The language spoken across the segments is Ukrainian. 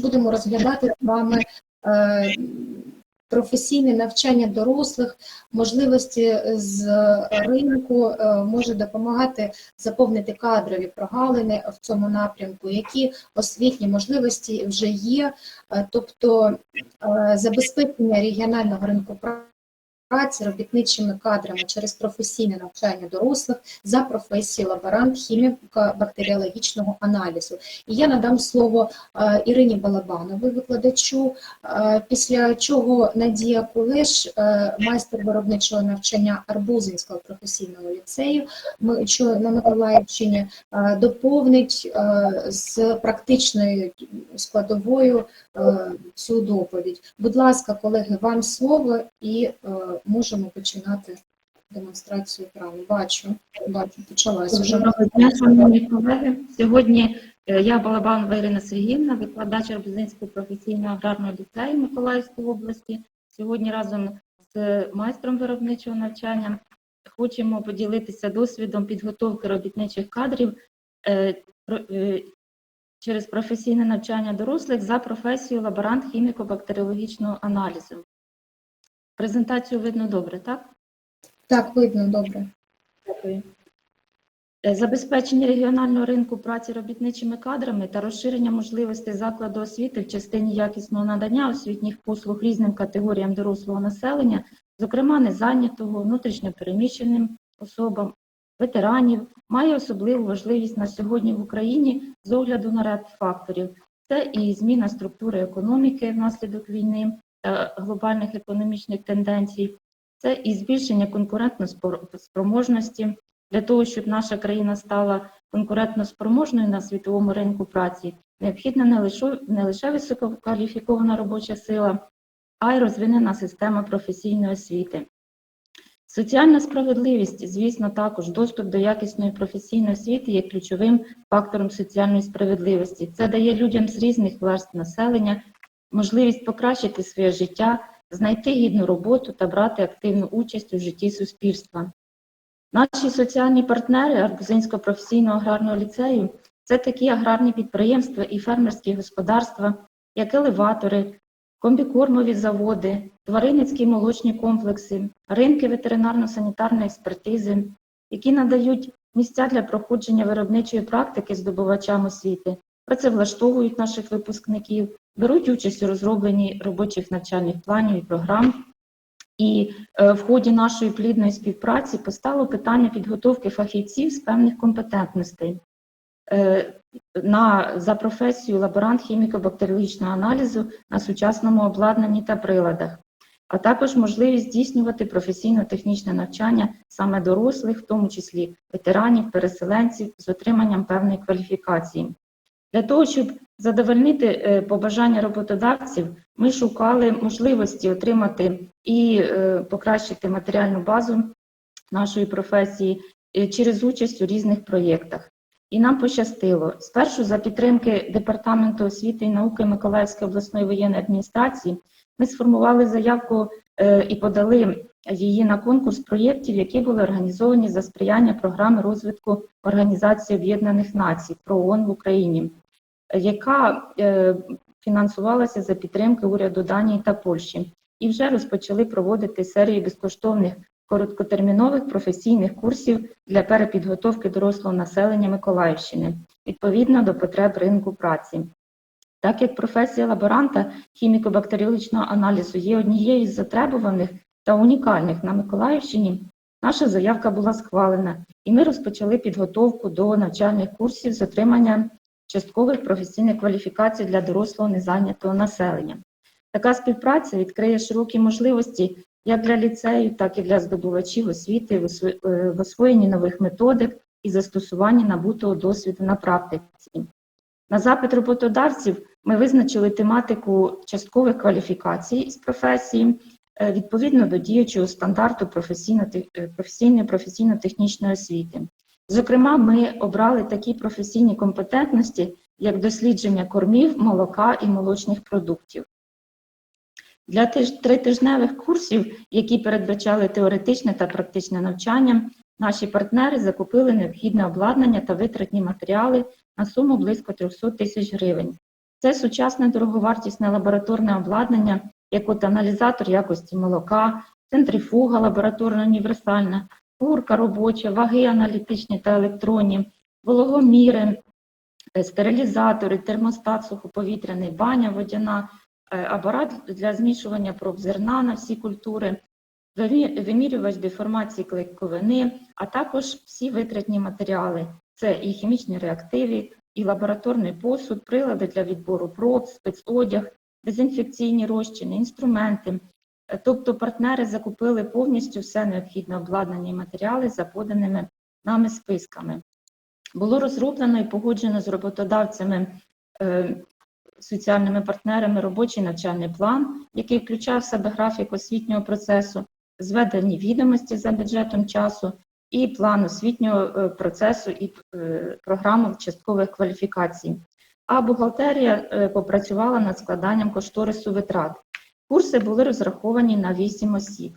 будемо розглядати з вами е, професійне навчання дорослих, можливості з ринку е, може допомагати заповнити кадрові прогалини в цьому напрямку, які освітні можливості вже є, Е, тобто забезпечення регіонального ринку праці робітничими кадрами через професійне навчання дорослих за професією лаборант хіміка бактеріологічного аналізу. І я надам слово е, Ірині Балабановій, викладачу, е, після чого Надія Кулеш, е, майстер виробничого навчання Арбузинського професійного ліцею, ми- що на Миколаївщині, доповнить з практичною складовою цю доповідь. Будь ласка, колеги, вам слово і можемо починати демонстрацію права. Бачу, бачу, почалась вже. Доброго дня, шановні колеги. Сьогодні е, я Балабанова Ірина Сергіївна, викладач Арбузинського професійного аграрного ліцею Миколаївської області. Сьогодні разом з майстром виробничого навчання хочемо поділитися досвідом підготовки робітничих кадрів е, е, через професійне навчання дорослих за професією лаборант хіміко-бактеріологічного аналізу. Презентацію видно добре, так? Так, видно, добре. Дякую. Е, Забезпечення регіонального ринку праці робітничими кадрами та розширення можливостей закладу освіти в частині якісного надання освітніх послуг різним категоріям дорослого населення, зокрема незайнятого, внутрішньопереміщеним особам, ветеранів, має особливу важливість на сьогодні в Україні з огляду на ряд факторів. Це і зміна структури економіки внаслідок війни глобальних економічних тенденцій, це і збільшення конкурентно-спроможності для того, щоб наша країна стала конкурентно-спроможною на світовому ринку праці, необхідна не лише, не лише висококваліфікована робоча сила, а й розвинена система професійної освіти. Соціальна справедливість, звісно, також доступ до якісної професійної освіти є ключовим фактором соціальної справедливості. Це дає людям з різних верств населення можливість покращити своє життя, знайти гідну роботу та брати активну участь у житті суспільства. Наші соціальні партнери Арбузинського професійного аграрного ліцею це такі аграрні підприємства і фермерські господарства, як елеватори, комбікормові заводи, тваринницькі молочні комплекси, ринки ветеринарно-санітарної експертизи, які надають місця для проходження виробничої практики здобувачам освіти, працевлаштовують наших випускників, беруть участь у розробленні робочих навчальних планів і програм. І е, в ході нашої плідної співпраці постало питання підготовки фахівців з певних компетентностей е, на, за професію лаборант хіміко-бактеріологічного аналізу на сучасному обладнанні та приладах, а також можливість здійснювати професійно-технічне навчання саме дорослих, в тому числі ветеранів, переселенців з отриманням певної кваліфікації. Для того, щоб задовольнити е, побажання роботодавців, ми шукали можливості отримати і е, покращити матеріальну базу нашої професії е, через участь у різних проєктах. І нам пощастило. Спершу за підтримки Департаменту освіти і науки Миколаївської обласної воєнної адміністрації ми сформували заявку і подали її на конкурс проєктів, які були організовані за сприяння програми розвитку Організації Об'єднаних Націй про ООН в Україні, яка е, фінансувалася за підтримки уряду Данії та Польщі, і вже розпочали проводити серію безкоштовних короткотермінових професійних курсів для перепідготовки дорослого населення Миколаївщини відповідно до потреб ринку праці. Так як професія лаборанта хіміко-бактеріологічного аналізу є однією з затребуваних та унікальних на Миколаївщині, наша заявка була схвалена, і ми розпочали підготовку до навчальних курсів з отримання часткових професійних кваліфікацій для дорослого незайнятого населення. Така співпраця відкриє широкі можливості як для ліцею, так і для здобувачів освіти в е, освоєнні нових методик і застосуванні набутого досвіду на практиці. На запит роботодавців ми визначили тематику часткових кваліфікацій з професії е, відповідно до діючого стандарту е, професійно-технічної освіти. Зокрема, ми обрали такі професійні компетентності, як дослідження кормів, молока і молочних продуктів. Для тиж- тритижневих курсів, які передбачали теоретичне та практичне навчання, наші партнери закупили необхідне обладнання та витратні матеріали на суму близько 300 тисяч гривень. Це сучасне дороговартісне лабораторне обладнання, як от аналізатор якості молока, центрифуга лабораторно універсальна, курка робоча, ваги аналітичні та електронні, вологоміри, е, стерилізатори, термостат сухоповітряний, баня водяна, е, апарат для змішування проб зерна на всі культури, вимірювач деформації клейковини, а також всі витратні матеріали. Це і хімічні реактиви, і лабораторний посуд, прилади для відбору проб, спецодяг, дезінфекційні розчини, інструменти. Тобто партнери закупили повністю все необхідне обладнання і матеріали за поданими нами списками. Було розроблено і погоджено з роботодавцями, е, соціальними партнерами робочий навчальний план, який включав в себе графік освітнього процесу, зведені відомості за бюджетом часу і план освітнього е, процесу і е, програму часткових кваліфікацій. А бухгалтерія попрацювала над складанням кошторису витрат. Курси були розраховані на 8 осіб.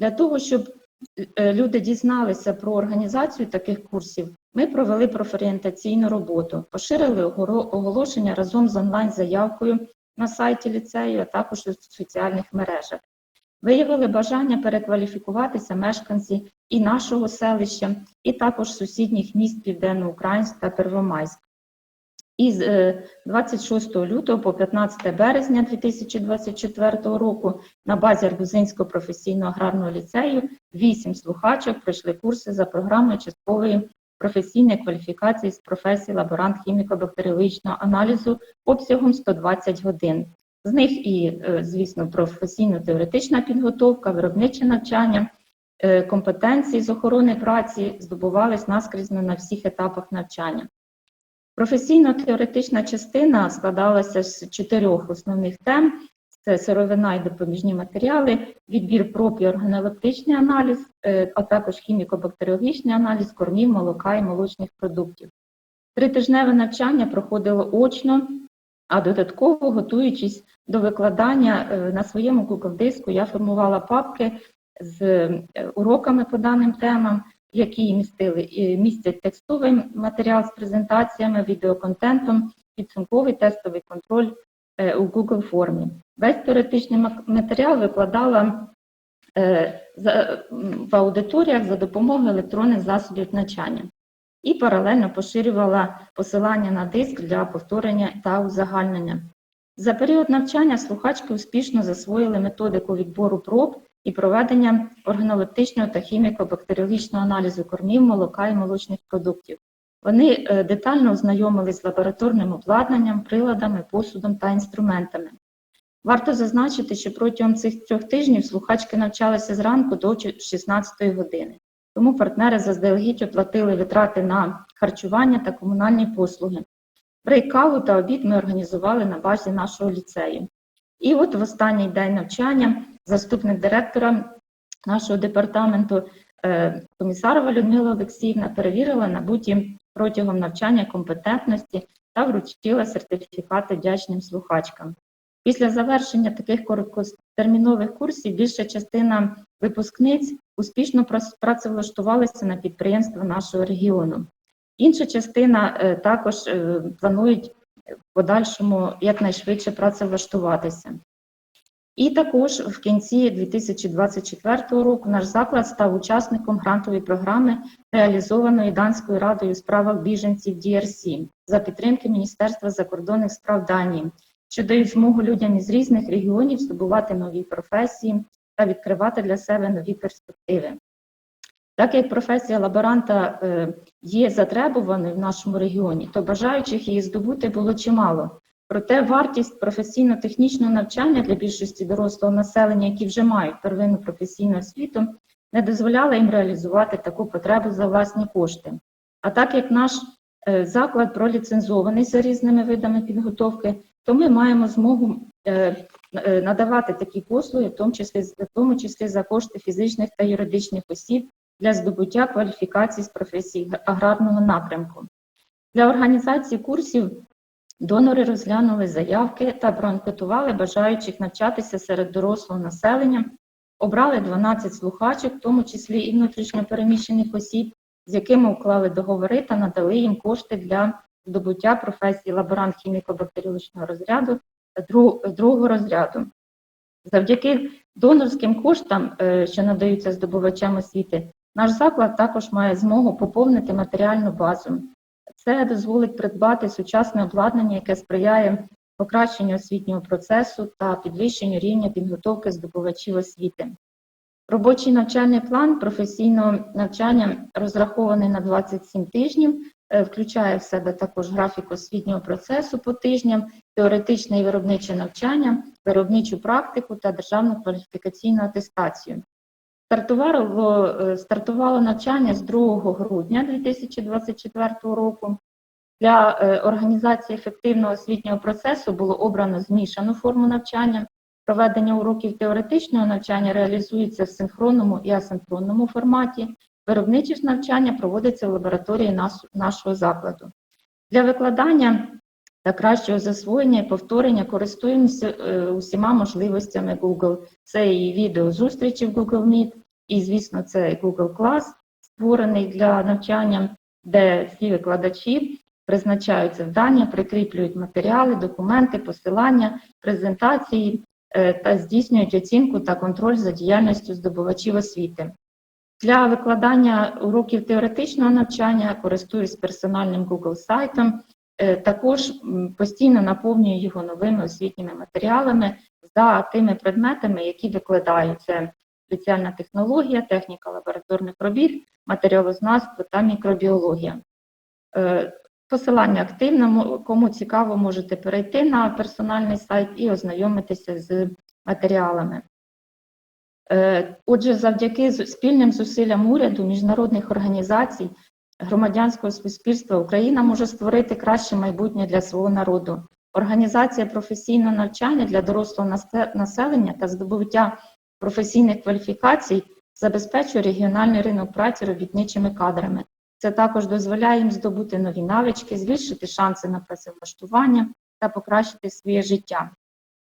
Для того, щоб е, люди дізналися про організацію таких курсів, ми провели профорієнтаційну роботу, поширили оголошення разом з онлайн-заявкою на сайті ліцею, а також у соціальних мережах. Виявили бажання перекваліфікуватися мешканці і нашого селища, і також сусідніх міст Південноукраїнськ та Первомайськ. Із е, 26 лютого по 15 березня 2024 року на базі Арбузинського професійного аграрного ліцею вісім слухачок пройшли курси за програмою часткової професійної кваліфікації з професії лаборант хіміко-бактеріологічного аналізу обсягом 120 годин. З них і, е, звісно, професійно-теоретична підготовка, виробниче навчання, е, компетенції з охорони праці здобувались наскрізно на всіх етапах навчання. Професійно-теоретична частина складалася з чотирьох основних тем: це сировина і допоміжні матеріали, відбір проб і органолептичний аналіз, е, а також хіміко-бактеріологічний аналіз кормів, молока і молочних продуктів. Тритижневе навчання проходило очно, а додатково, готуючись до викладання е, на своєму Google диску, я формувала папки з е, уроками по даним темам, які містили містять текстовий матеріал з презентаціями, відеоконтентом, підсумковий тестовий контроль е, у Google формі. Весь теоретичний матеріал викладала е, в аудиторіях за допомогою електронних засобів навчання і паралельно поширювала посилання на диск для повторення та узагальнення. За період навчання слухачки успішно засвоїли методику відбору проб і проведення органолептичного та хіміко-бактеріологічного аналізу кормів, молока і молочних продуктів. Вони е, детально ознайомились з лабораторним обладнанням, приладами, посудом та інструментами. Варто зазначити, що протягом цих трьох тижнів слухачки навчалися зранку до 16 години. Тому партнери заздалегідь оплатили витрати на харчування та комунальні послуги. Брейк-каву та обід ми організували на базі нашого ліцею. І от в останній день навчання заступник директора нашого департаменту е, Комісарова Людмила Олексіївна перевірила набуті протягом навчання компетентності та вручила сертифікати вдячним слухачкам. Після завершення таких короткотермінових курсів більша частина випускниць успішно працевлаштувалися на підприємства нашого регіону. Інша частина е, також е, планують в подальшому якнайшвидше працевлаштуватися. І також в кінці 2024 року наш заклад став учасником грантової програми, реалізованої Данською радою у справах біженців DRC за підтримки Міністерства закордонних справ Данії, що дають змогу людям із різних регіонів здобувати нові професії та відкривати для себе нові перспективи. Так як професія лаборанта е, є затребуваною в нашому регіоні, то бажаючих її здобути було чимало. Проте вартість професійно-технічного навчання для більшості дорослого населення, які вже мають первинну професійну освіту, не дозволяла їм реалізувати таку потребу за власні кошти. А так як наш е, заклад проліцензований за різними видами підготовки, то ми маємо змогу е, е, надавати такі послуги, в тому числі, в тому числі за кошти фізичних та юридичних осіб для здобуття кваліфікацій з професій аграрного напрямку. Для організації курсів донори розглянули заявки та проанкетували бажаючих навчатися серед дорослого населення, обрали 12 слухачок, в тому числі і внутрішньопереміщених осіб, з якими уклали договори та надали їм кошти для здобуття професії лаборант хіміко-бактеріологічного розряду та другого розряду. Завдяки донорським коштам, е, що надаються здобувачам освіти, наш заклад також має змогу поповнити матеріальну базу. Це дозволить придбати сучасне обладнання, яке сприяє покращенню освітнього процесу та підвищенню рівня підготовки здобувачів освіти. Робочий навчальний план професійного навчання розрахований на 27 тижнів, е, включає в себе також графік освітнього процесу по тижням, теоретичне і виробниче навчання, виробничу практику та державну кваліфікаційну атестацію. Стартувало, е, стартувало навчання з 2 грудня 2024 року. Для е, організації ефективного освітнього процесу було обрано змішану форму навчання. Проведення уроків теоретичного навчання реалізується в синхронному і асинхронному форматі. Виробниче навчання проводиться в лабораторії нашого закладу. Для викладання та кращого засвоєння і повторення користуємося е, усіма можливостями Google. Це і відеозустрічі в Google Meet, і, звісно, це Google Class, створений для навчання, де всі викладачі призначають завдання, прикріплюють матеріали, документи, посилання, презентації е, та здійснюють оцінку та контроль за діяльністю здобувачів освіти. Для викладання уроків теоретичного навчання користуюсь персональним Google сайтом. Е, Також постійно наповнюю його новими освітніми матеріалами за тими предметами, які викладаю. Це спеціальна технологія, техніка лабораторних робіт, матеріалознавство та мікробіологія. Е, Посилання активне, кому цікаво, можете перейти на персональний сайт і ознайомитися з матеріалами. Е, Отже, завдяки спільним зусиллям уряду, міжнародних організацій, громадянського суспільства Україна може створити краще майбутнє для свого народу. Організація професійного навчання для дорослого населення та здобуття професійних кваліфікацій забезпечує регіональний ринок праці робітничими кадрами. Це також дозволяє їм здобути нові навички, збільшити шанси на працевлаштування та покращити своє життя.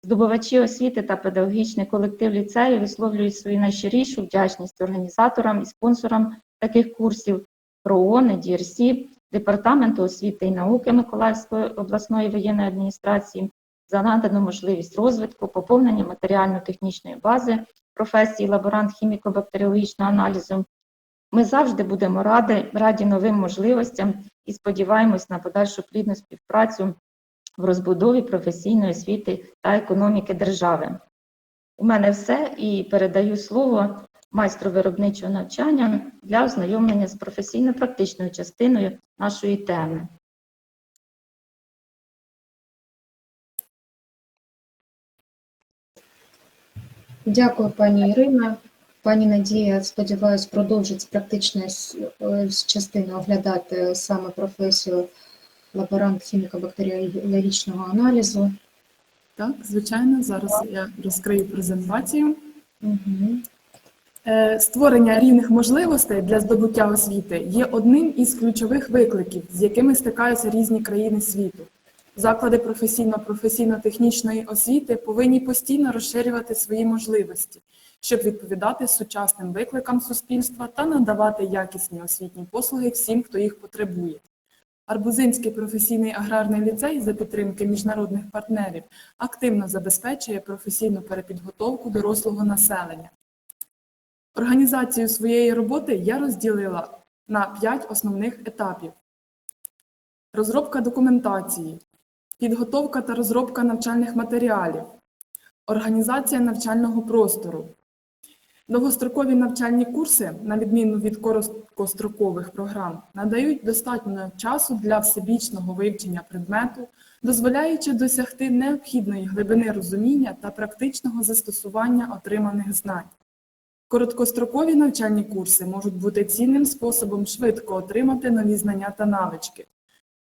Здобувачі освіти та педагогічний колектив ліцею висловлюють свою найщирішу вдячність організаторам і спонсорам таких курсів ПРООН, ДРСі, Департаменту освіти і науки Миколаївської обласної воєнної адміністрації за надану можливість розвитку, поповнення матеріально-технічної бази професії лаборант хіміко-бактеріологічного аналізу. Ми завжди будемо раді, раді новим можливостям і сподіваємось на подальшу плідну співпрацю в розбудові професійної освіти та економіки держави. У мене все і передаю слово майстру виробничого навчання для ознайомлення з професійно-практичною частиною нашої теми. Дякую, пані Ірина. Пані Надія, сподіваюсь, продовжить з практичної е, з частини оглядати саме професію лаборант хіміко-бактеріологічного аналізу. Так, звичайно, зараз я розкрию презентацію. Угу. Е, Створення рівних можливостей для здобуття освіти є одним із ключових викликів, з якими стикаються різні країни світу. Заклади професійно-професійно-технічної освіти повинні постійно розширювати свої можливості, щоб відповідати сучасним викликам суспільства та надавати якісні освітні послуги всім, хто їх потребує. Арбузинський професійний аграрний ліцей за підтримки міжнародних партнерів активно забезпечує професійну перепідготовку дорослого населення. Організацію своєї роботи я розділила на п'ять основних етапів: розробка документації, підготовка та розробка навчальних матеріалів, організація навчального простору. Довгострокові навчальні курси, на відміну від короткострокових програм, надають достатньо часу для всебічного вивчення предмету, дозволяючи досягти необхідної глибини розуміння та практичного застосування отриманих знань. Короткострокові навчальні курси можуть бути цінним способом швидко отримати нові знання та навички.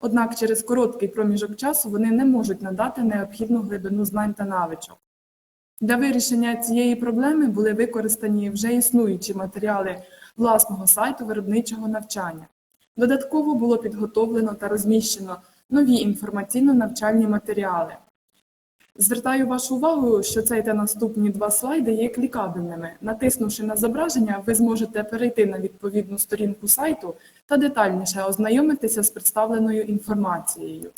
Однак через короткий проміжок часу вони не можуть надати необхідну глибину знань та навичок. Для вирішення цієї проблеми були використані вже існуючі матеріали власного сайту виробничого навчання. Додатково було підготовлено та розміщено нові інформаційно-навчальні матеріали. Звертаю вашу увагу, що цей та наступні два слайди є клікабельними. Натиснувши на зображення, ви зможете перейти на відповідну сторінку сайту та детальніше ознайомитися з представленою інформацією.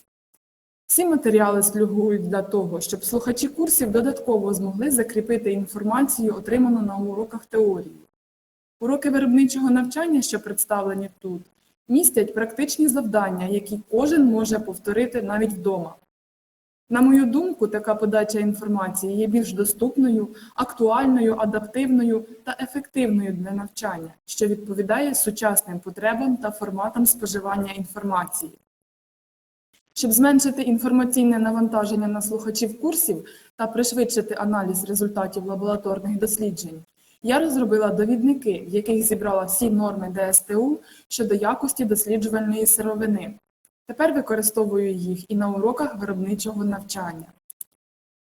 Всі матеріали слугують для того, щоб слухачі курсів додатково змогли закріпити інформацію, отриману на уроках теорії. Уроки виробничого навчання, що представлені тут, містять практичні завдання, які кожен може повторити навіть вдома. На мою думку, така подача інформації є більш доступною, актуальною, адаптивною та ефективною для навчання, що відповідає сучасним потребам та форматам споживання інформації. Щоб зменшити інформаційне навантаження на слухачів курсів та пришвидшити аналіз результатів лабораторних досліджень, я розробила довідники, в яких зібрала всі норми ДСТУ щодо якості досліджувальної сировини. Тепер використовую їх і на уроках виробничого навчання.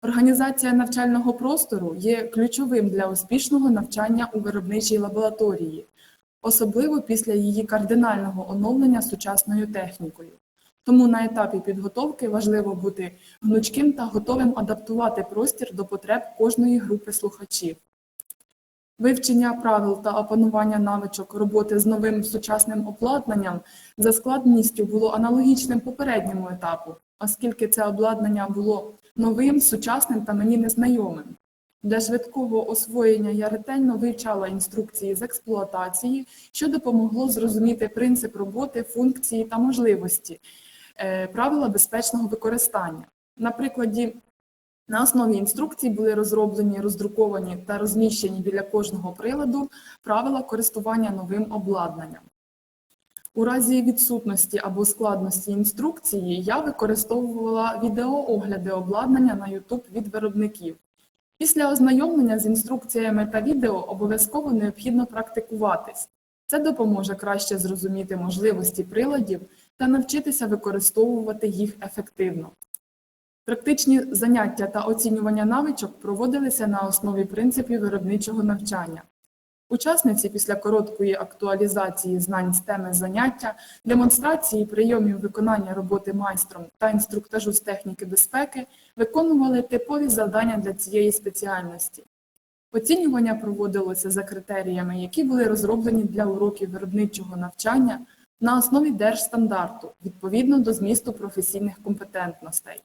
Організація навчального простору є ключовим для успішного навчання у виробничій лабораторії, особливо після її кардинального оновлення сучасною технікою. Тому на етапі підготовки важливо бути гнучким та готовим адаптувати простір до потреб кожної групи слухачів. Вивчення правил та опанування навичок роботи з новим сучасним обладнанням за складністю було аналогічним попередньому етапу, оскільки це обладнання було новим, сучасним та мені незнайомим. Для швидкого освоєння я ретельно вивчала інструкції з експлуатації, що допомогло зрозуміти принцип роботи, функції та можливості, е, правила безпечного використання. На прикладі на основі інструкцій були розроблені, роздруковані та розміщені біля кожного приладу правила користування новим обладнанням. У разі відсутності або складності інструкції я використовувала відеоогляди обладнання на YouTube від виробників. Після ознайомлення з інструкціями та відео обов'язково необхідно практикуватись. Це допоможе краще зрозуміти можливості приладів та навчитися використовувати їх ефективно. Практичні заняття та оцінювання навичок проводилися на основі принципів виробничого навчання. Учасниці після короткої актуалізації знань з теми заняття, демонстрації прийомів виконання роботи майстром та інструктажу з техніки безпеки виконували типові завдання для цієї спеціальності. Оцінювання проводилося за критеріями, які були розроблені для уроків виробничого навчання на основі держстандарту відповідно до змісту професійних компетентностей.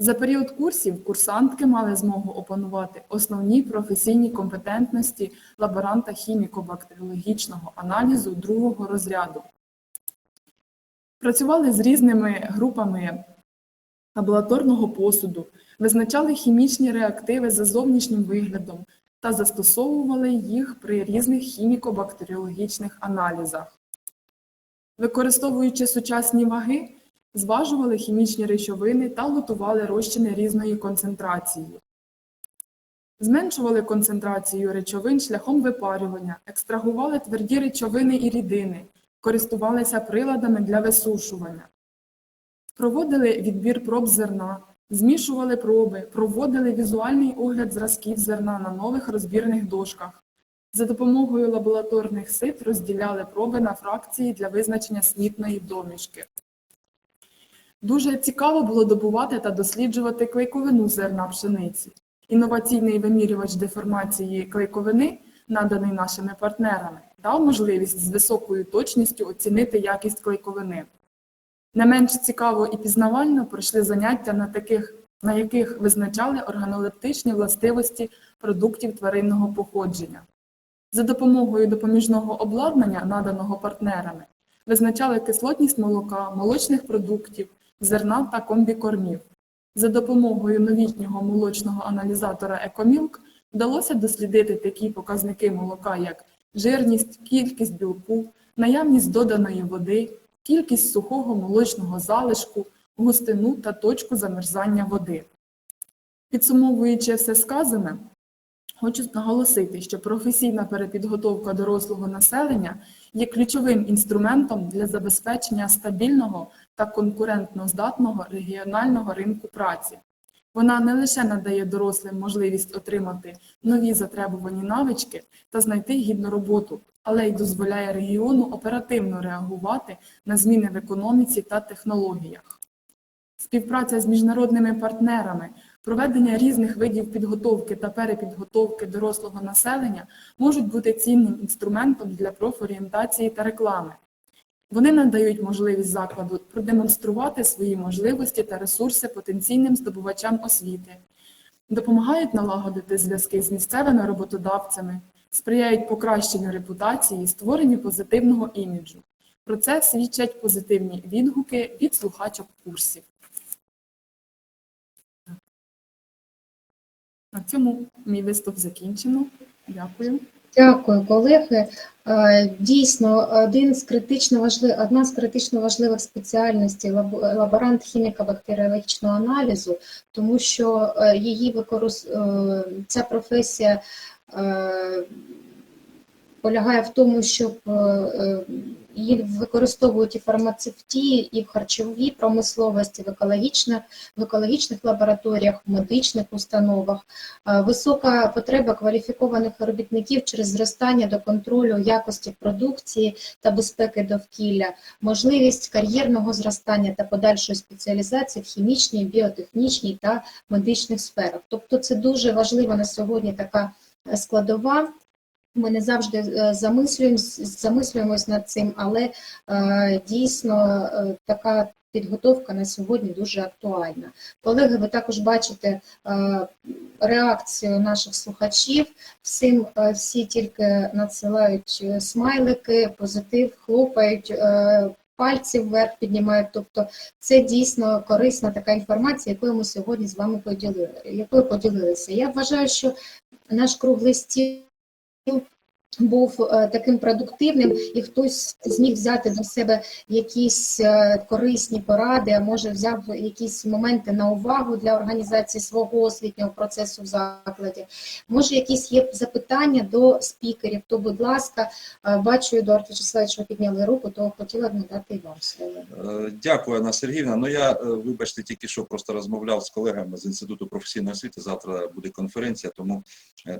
За період курсів курсантки мали змогу опанувати основні професійні компетентності лаборанта хіміко-бактеріологічного аналізу другого розряду. Працювали з різними групами лабораторного посуду, визначали хімічні реактиви за зовнішнім виглядом та застосовували їх при різних хіміко-бактеріологічних аналізах. Використовуючи сучасні ваги, зважували хімічні речовини та готували розчини різної концентрації. Зменшували концентрацію речовин шляхом випарювання, екстрагували тверді речовини і рідини, користувалися приладами для висушування. Проводили відбір проб зерна, змішували проби, проводили візуальний огляд зразків зерна на нових розбірних дошках. За допомогою лабораторних сит розділяли проби на фракції для визначення смітної домішки. Дуже цікаво було добувати та досліджувати клейковину зерна пшениці. Інноваційний вимірювач деформації клейковини, наданий нашими партнерами, дав можливість з високою точністю оцінити якість клейковини. Не менш цікаво і пізнавально пройшли заняття, на, таких, на яких визначали органолептичні властивості продуктів тваринного походження. За допомогою допоміжного обладнання, наданого партнерами, визначали кислотність молока, молочних продуктів, зерна та комбікормів. За допомогою новітнього молочного аналізатора Екомілк вдалося дослідити такі показники молока, як жирність, кількість білку, наявність доданої води, кількість сухого молочного залишку, густину та точку замерзання води. Підсумовуючи все сказане, хочу наголосити, що професійна перепідготовка дорослого населення є ключовим інструментом для забезпечення стабільного та конкурентно здатного регіонального ринку праці. Вона не лише надає дорослим можливість отримати нові затребувані навички та знайти гідну роботу, але й дозволяє регіону оперативно реагувати на зміни в економіці та технологіях. Співпраця з міжнародними партнерами Проведення різних видів підготовки та перепідготовки дорослого населення можуть бути цінним інструментом для профорієнтації та реклами. Вони надають можливість закладу продемонструвати свої можливості та ресурси потенційним здобувачам освіти, допомагають налагодити зв'язки з місцевими роботодавцями, сприяють покращенню репутації, створенню позитивного іміджу. Про це свідчать позитивні відгуки від слухачок курсів. На цьому мій виступ закінчено. Дякую. Дякую, колеги. Е, Дійсно, один з критично важлив, одна з критично важливих спеціальностей лабо- лаборант хіміко-бактеріологічного аналізу, тому що е, її викорис... е, ця професія полягає в тому, щоб е, е, її використовують і в фармацевтії, і в харчовій промисловості, в екологічних, в екологічних лабораторіях, в медичних установах. Е, Висока потреба кваліфікованих робітників через зростання до контролю якості продукції та безпеки довкілля, можливість кар'єрного зростання та подальшої спеціалізації в хімічній, біотехнічній та медичних сферах. Тобто це дуже важлива на сьогодні така складова. Ми не завжди е, замислюємось, над цим, але е, дійсно е, така підготовка на сьогодні дуже актуальна. Колеги, ви також бачите реакцію наших слухачів. Всім всі тільки надсилають смайлики, позитив, хлопають. Пальці вверх піднімають, тобто це дійсно корисна така інформація, якою ми сьогодні з вами поділили, якою поділилися. Я вважаю, що наш круглий стіл You. Був е, таким продуктивним, і хтось зміг взяти до себе якісь е, корисні поради, а може взяв якісь моменти на увагу для організації свого освітнього процесу в закладі. Може, якісь є запитання до спікерів, то, будь ласка, е, бачу, Едуард Вячеславович, ви підняли руку, то хотіла б надати і вам слово. Дякую, Анна Сергіївна. Ну я, вибачте, тільки що просто розмовляв з колегами з Інституту професійної освіти. Завтра буде конференція, тому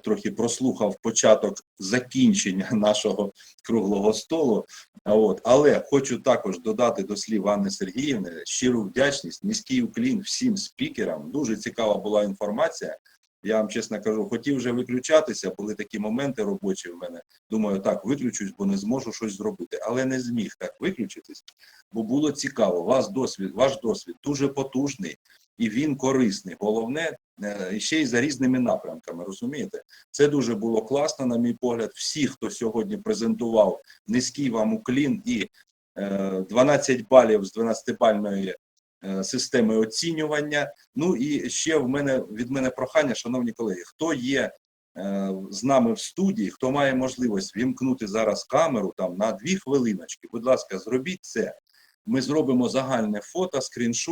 трохи прослухав початок закінчення нашого круглого столу. От. Але хочу також додати до слів Анни Сергіївни щиру вдячність, низький уклін всім спікерам. Дуже цікава була інформація. Я вам чесно кажу, хотів вже виключатися, були такі моменти робочі в мене. Думаю, так, виключусь, бо не зможу щось зробити. Але не зміг так виключитись, бо було цікаво. Ваш досвід, ваш досвід дуже потужний і він корисний. Головне, е, ще й за різними напрямками, розумієте? Це дуже було класно, на мій погляд. Всі, хто сьогодні презентував низький вам уклін і е, 12 балів з 12-бальної е, системи оцінювання. Ну і ще в мене від мене прохання, шановні колеги, хто є е, з нами в студії, хто має можливість вімкнути зараз камеру там на дві хвилиночки, будь ласка, зробіть це. Ми зробимо загальне фото, скріншот